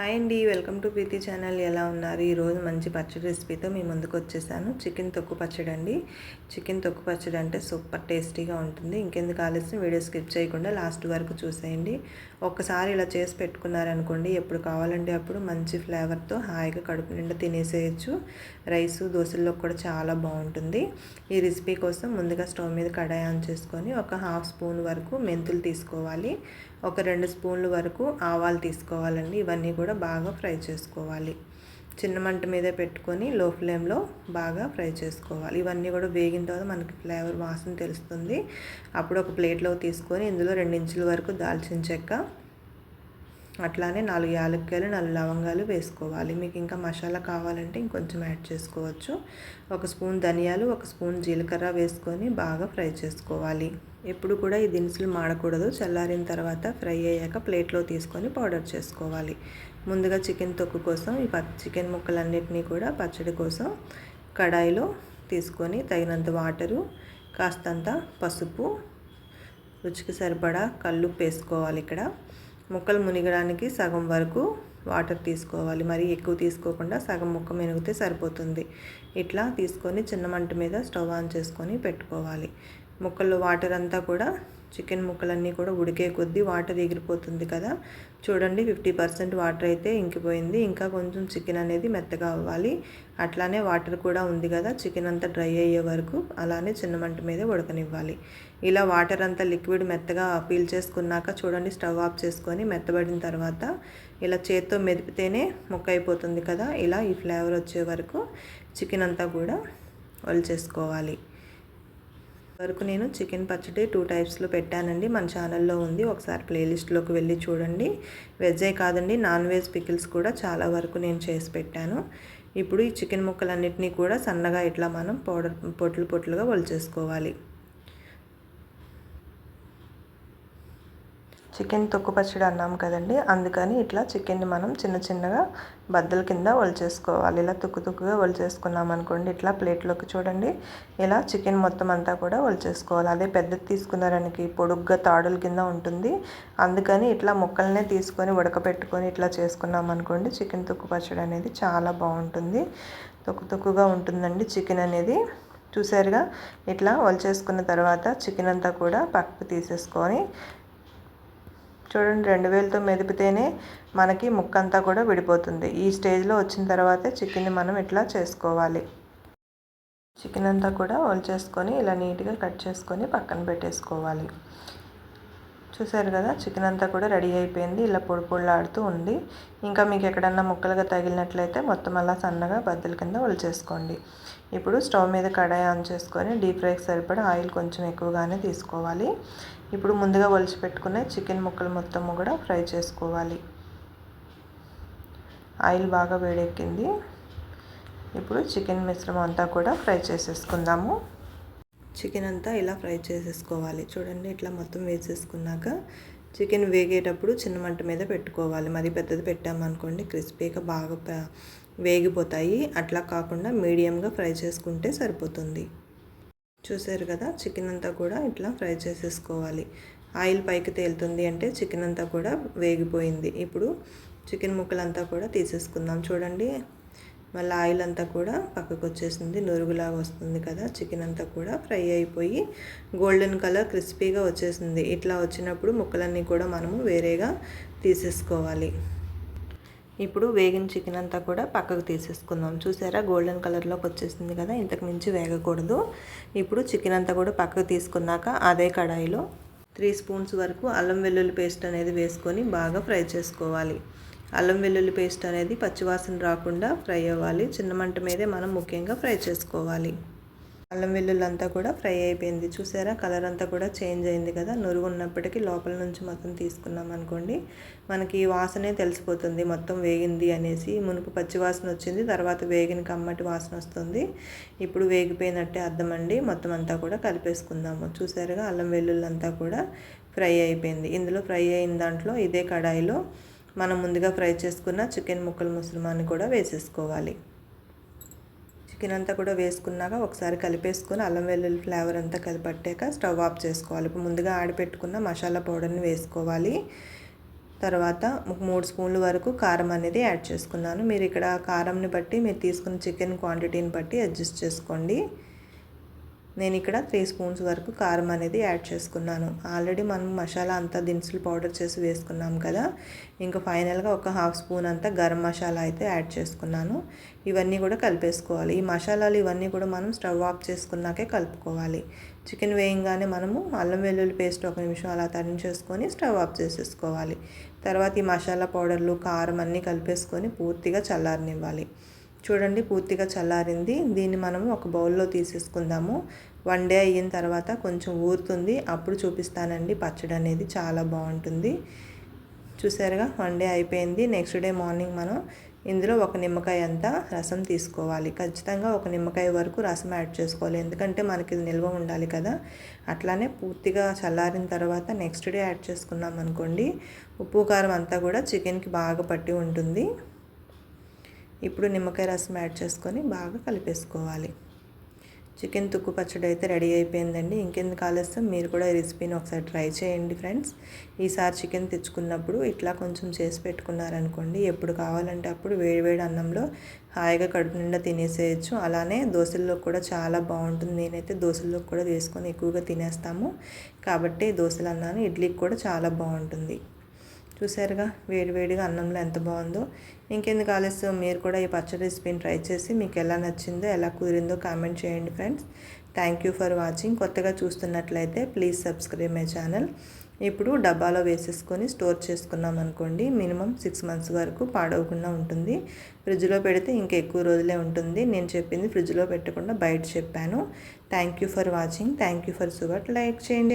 Hi అండి welcome to Preethi channel. ఎలా ఉన్నారు? ఈరోజు మంచి పచ్చడి రెసిపీతో మీ ముందుకు వచ్చేసాను. చికెన్ తొక్కు పచ్చడి అండి. చికెన్ తొక్కు పచ్చడి అంటే సూపర్ టేస్టీగా ఉంటుంది. ఇంకెందుకు ఆలస్యం వీడియో స్కిప్ చేయకుండా లాస్ట్ వరకు చూసేయండి. ఒక్కసారి ఇలా చేసి పెట్టుకున్నారనుకోండి ఎప్పుడు కావాలంటే అప్పుడు మంచి ఫ్లేవర్తో హాయిగా కడుపు నిండా తినేసేయచ్చు. రైసు దోశల్లో కూడా చాలా బాగుంటుంది. ఈ రెసిపీ కోసం ముందుగా స్టవ్ మీద కడాయి ఆన్ చేసుకొని ఒక హాఫ్ స్పూన్ వరకు మెంతులు తీసుకోవాలి. ఒక రెండు స్పూన్ల వరకు ఆవాలు తీసుకోవాలండి. ఇవన్నీ కూడా కూడా బాగా ఫ్రై చేసుకోవాలి. చిన్న మంట మీద పెట్టుకొని లో ఫ్లేమ్లో బాగా ఫ్రై చేసుకోవాలి. ఇవన్నీ కూడా వేగిన తర్వాత మనకి ఫ్లేవర్ వాసన తెలుస్తుంది. అప్పుడు ఒక ప్లేట్లో తీసుకొని ఇందులో రెండు ఇంచుల వరకు దాల్చిన చెక్క అట్లానే నాలుగు యాలక్కాయలు నాలుగు లవంగాలు వేసుకోవాలి. మీకు ఇంకా మసాలా కావాలంటే ఇంకొంచెం యాడ్ చేసుకోవచ్చు. ఒక స్పూన్ ధనియాలు ఒక స్పూన్ జీలకర్ర వేసుకొని బాగా ఫ్రై చేసుకోవాలి. ఎప్పుడు కూడా ఈ దినుసులు మాడకూడదు. చల్లారిన తర్వాత ఫ్రై అయ్యాక ప్లేట్లో తీసుకొని పౌడర్ చేసుకోవాలి. ముందుగా చికెన్ తొక్కు కోసం ఈ చికెన్ ముక్కలన్నిటినీ కూడా పచ్చడి కోసం కడాయిలో తీసుకొని తగినంత వాటరు కాస్తంత పసుపు రుచికి సరిపడా కళ్ళు వేసుకోవాలి ఇక్కడ. ముక్కలు మునిగడానికి సగం వరకు వాటర్ తీసుకోవాలి. మరి ఎక్కువ తీసుకోకుండా సగం ముక్క మెనిగితే సరిపోతుంది. ఇట్లా తీసుకొని చిన్న మంట మీద స్టవ్ ఆన్ చేసుకొని పెట్టుకోవాలి. ముక్కల్లో వాటర్ అంతా కూడా చికెన్ ముక్కలన్నీ కూడా ఉడికే కొద్దీ వాటర్ ఎగిరిపోతుంది కదా. చూడండి ఫిఫ్టీ పర్సెంట్ వాటర్ అయితే ఇంకిపోయింది. ఇంకా కొంచెం చికెన్ అనేది మెత్తగా అవ్వాలి. అట్లానే వాటర్ కూడా ఉంది కదా చికెన్ అంతా డ్రై అయ్యే వరకు అలానే చిన్న మంట మీద ఉడకనివ్వాలి. ఇలా వాటర్ అంతా లిక్విడ్ మెత్తగా పీల్ చేసుకున్నాక చూడండి స్టవ్ ఆఫ్ చేసుకొని మెత్తబడిన తర్వాత ఇలా చేత్తో మెదిపితేనే ముక్క అయిపోతుంది కదా. ఇలా ఈ ఫ్లేవర్ వచ్చే వరకు చికెన్ అంతా కూడా చేసుకోవాలి వరకు నేను చికెన్ పచ్చడి టూ టైప్స్లో పెట్టానండి. మన ఛానల్లో ఉంది. ఒకసారి ప్లేలిస్ట్లోకి వెళ్ళి చూడండి. వెజ్జే కాదండి నాన్ వెజ్ పికిల్స్ కూడా చాలా వరకు నేను చేసి పెట్టాను. ఇప్పుడు ఈ చికెన్ ముక్కలన్నిటినీ కూడా సన్నగా ఇట్లా మనం పౌడర్ పొట్లు పొట్లుగా వలిచేసుకోవాలి చికెన్ తొక్కు పచ్చడి అన్నాం కదండి. అందుకని ఇట్లా చికెన్ని మనం చిన్న చిన్నగా బద్దల కింద వలిచేసుకోవాలి ఇలా తుక్కు తుక్కుగా వలిచేసుకున్నాం అనుకోండి ఇట్లా ప్లేట్లోకి చూడండి. ఇలా చికెన్ మొత్తం అంతా కూడా వలిచేసుకోవాలి అదే పెద్దది తీసుకున్నారనికి పొడుగ్గా తాడుల కింద ఉంటుంది. అందుకని ఇట్లా ముక్కలనే తీసుకొని ఉడకపెట్టుకొని ఇట్లా చేసుకున్నాం అనుకోండి చికెన్ తొక్కు పచ్చడి అనేది చాలా బాగుంటుంది. తొక్కు తొక్కుగా ఉంటుందండి చికెన్ అనేది. చూసారుగా? ఇట్లా వలిచేసుకున్న తర్వాత చికెన్ అంతా కూడా పక్కకు తీసేసుకొని చూడండి రెండు వేలతో మెదిపితేనే మనకి ముక్క అంతా కూడా విడిపోతుంది. ఈ స్టేజ్లో వచ్చిన తర్వాతే చికెన్ని మనం ఇట్లా చేసుకోవాలి. చికెన్ అంతా కూడా చేసుకొని ఇలా నీట్గా కట్ చేసుకొని పక్కన పెట్టేసుకోవాలి. చూసారు కదా చికెన్ అంతా కూడా రెడీ అయిపోయింది. ఇలా పొడి పొడిలాడుతూ ఉంది. ఇంకా మీకు ఎక్కడన్నా ముక్కలుగా తగిలినట్లయితే మొత్తం అలా సన్నగా బద్దల కింద ఒలిచేసుకోండి ఇప్పుడు స్టవ్ మీద కడాయి ఆన్ చేసుకొని డీప్ ఫ్రైకి సరిపడా ఆయిల్ కొంచెం ఎక్కువగానే తీసుకోవాలి. ఇప్పుడు ముందుగా ఒలిచి పెట్టుకునే చికెన్ ముక్కలు మొత్తము కూడా ఫ్రై చేసుకోవాలి. ఆయిల్ బాగా వేడెక్కింది. ఇప్పుడు చికెన్ మిశ్రమం అంతా కూడా ఫ్రై చేసేసుకుందాము. చికెన్ అంతా ఇలా ఫ్రై చేసేసుకోవాలి. చూడండి ఇట్లా మొత్తం వేసేసుకున్నాక చికెన్ వేగేటప్పుడు చిన్న మంట మీద పెట్టుకోవాలి. మరి పెద్దది పెట్టామనుకోండి క్రిస్పీగా బాగా వేగిపోతాయి. అట్లా కాకుండా మీడియంగా ఫ్రై చేసుకుంటే సరిపోతుంది. చూసారు కదా చికెన్ అంతా కూడా ఇట్లా ఫ్రై చేసేసుకోవాలి. ఆయిల్ పైకి తేలుతుంది అంటే చికెన్ అంతా కూడా వేగిపోయింది. ఇప్పుడు చికెన్ ముక్కలంతా కూడా తీసేసుకుందాం. చూడండి మళ్ళీ ఆయిల్ అంతా కూడా పక్కకు వచ్చేసింది నురుగులాగా వస్తుంది కదా చికెన్ అంతా కూడా ఫ్రై అయిపోయి గోల్డెన్ కలర్ క్రిస్పీగా వచ్చేసింది. ఇట్లా వచ్చినప్పుడు ముక్కలన్నీ కూడా మనము వేరేగా తీసేసుకోవాలి. ఇప్పుడు వేగిన చికెన్ అంతా కూడా పక్కకు తీసేసుకుందాం. చూసారా? గోల్డెన్ కలర్లోకి వచ్చేసింది కదా? ఇంతకు మించి వేగకూడదు. ఇప్పుడు చికెన్ అంతా కూడా పక్కకు తీసుకున్నాక అదే కడాయిలో త్రీ స్పూన్స్ వరకు అల్లం వెల్లుల్లి పేస్ట్ అనేది వేసుకొని బాగా ఫ్రై చేసుకోవాలి. అల్లం వెల్లుల్లి పేస్ట్ అనేది పచ్చివాసన రాకుండా ఫ్రై అవ్వాలి. చిన్న మంట మీదే మనం ముఖ్యంగా ఫ్రై చేసుకోవాలి. అల్లం వెల్లుల్లంతా కూడా ఫ్రై అయిపోయింది. చూసారా? కలర్ అంతా కూడా చేంజ్ అయింది కదా? నురుగు ఉన్నప్పటికీ లోపల నుంచి మొత్తం తీసుకున్నాం అనుకోండి మనకి వాసనే తెలిసిపోతుంది. మొత్తం వేగింది అనేసి మునుపు పచ్చి వాసన వచ్చింది తర్వాత వేగిన కమ్మటి వాసన వస్తుంది. ఇప్పుడు వేగిపోయినట్టే అర్థమండి మొత్తం అంతా కూడా కలిపేసుకుందాము. చూసారుగా? అల్లం వెల్లుల్లంతా కూడా ఫ్రై అయిపోయింది. ఇందులో ఫ్రై అయిన దాంట్లో ఇదే కడాయిలో మనం ముందుగా ఫ్రై చేసుకున్న చికెన్ ముక్కల మిశ్రమాన్ని కూడా వేసేసుకోవాలి. చికెన్ అంతా కూడా వేసుకున్నాక ఒకసారి కలిపేసుకొని అల్లం వెల్లుల్లి ఫ్లేవర్ అంతా కలిపట్టాక స్టవ్ ఆఫ్ చేసుకోవాలి. ఇప్పుడు ముందుగా ఆడిపెట్టుకున్న మసాలా పౌడర్ని వేసుకోవాలి. తర్వాత ఒక మూడు స్పూన్ల వరకు కారం అనేది యాడ్ చేసుకున్నాను. మీరు ఇక్కడ కారంని బట్టి మీరు తీసుకున్న చికెన్ క్వాంటిటీని బట్టి అడ్జస్ట్ చేసుకోండి. నేను ఇక్కడ త్రీ స్పూన్స్ వరకు కారం అనేది యాడ్ చేసుకున్నాను. ఆల్రెడీ మనం మసాలా అంతా దినుసులు పౌడర్ చేసి వేసుకున్నాం కదా. ఇంకా ఫైనల్గా ఒక హాఫ్ స్పూన్ అంతా గరం మసాలా అయితే యాడ్ చేసుకున్నాను. ఇవన్నీ కూడా కలిపేసుకోవాలి. ఈ మసాలాలు ఇవన్నీ కూడా మనం స్టవ్ ఆఫ్ చేసుకున్నాకే కలుపుకోవాలి. చికెన్ వేయంగానే మనము అల్లం వెల్లుల్లి పేస్ట్ ఒక నిమిషం అలా చేసుకొని స్టవ్ ఆఫ్ చేసేసుకోవాలి. తర్వాత ఈ మసాలా పౌడర్లు కారం అన్నీ కలిపేసుకొని పూర్తిగా చల్లారనివ్వాలి. చూడండి పూర్తిగా చల్లారింది. దీన్ని మనము ఒక బౌల్లో తీసేసుకుందాము. వన్ డే అయిన తర్వాత కొంచెం ఊరుతుంది. అప్పుడు చూపిస్తానండి. పచ్చడి అనేది చాలా బాగుంటుంది. చూసారుగా? వన్ డే అయిపోయింది. నెక్స్ట్ డే మార్నింగ్ మనం ఇందులో ఒక నిమ్మకాయ అంతా రసం తీసుకోవాలి. ఖచ్చితంగా ఒక నిమ్మకాయ వరకు రసం యాడ్ చేసుకోవాలి. ఎందుకంటే మనకి నిల్వ ఉండాలి కదా. అట్లానే పూర్తిగా చల్లారిన తర్వాత నెక్స్ట్ డే యాడ్ చేసుకున్నాం అనుకోండి ఉప్పు కారం అంతా కూడా చికెన్కి బాగా పట్టి ఉంటుంది. ఇప్పుడు నిమ్మకాయ రసం యాడ్ చేసుకొని బాగా కలిపేసుకోవాలి. చికెన్ తుక్కు పచ్చడి అయితే రెడీ అయిపోయిందండి. ఇంకెందుకు ఆలస్యం? మీరు కూడా ఈ రెసిపీని ఒకసారి ట్రై చేయండి ఫ్రెండ్స్. ఈసారి చికెన్ తెచ్చుకున్నప్పుడు ఇట్లా కొంచెం చేసి పెట్టుకున్నారనుకోండి ఎప్పుడు కావాలంటే అప్పుడు వేడివేడి అన్నంలో హాయిగా కడుపు నిండా తినేసేయచ్చు. అలానే దోశల్లో కూడా చాలా బాగుంటుంది. నేనైతే దోశల్లో కూడా వేసుకొని ఎక్కువగా తినేస్తాము. కాబట్టి దోశలు అన్నాను ఇడ్లీకి కూడా చాలా బాగుంటుంది. చూసారుగా వేడివేడిగా అన్నంలో ఎంత బాగుందో. ఇంకెందుకు ఆలస్యం? మీరు కూడా ఈ పచ్చడి రెసిపీని ట్రై చేసి మీకు ఎలా నచ్చిందో ఎలా కుదిరిందో కామెంట్ చేయండి friends. Thank you for watching. కొత్తగా చూస్తున్నట్లయితే ప్లీజ్ సబ్స్క్రైబ్ మై ఛానల్. ఇప్పుడు డబ్బాలో వేసేసుకొని స్టోర్ చేసుకున్నాం అనుకోండి మినిమం సిక్స్ మంత్స్ వరకు పాడవకుండా ఉంటుంది. ఫ్రిడ్జ్లో పెడితే ఇంకా ఎక్కువ రోజులే ఉంటుంది. నేను చెప్పింది ఫ్రిడ్జ్లో పెట్టకుండా బయట చెప్పాను. Thank you for watching. Thank you for సుగట్ like చేయండి.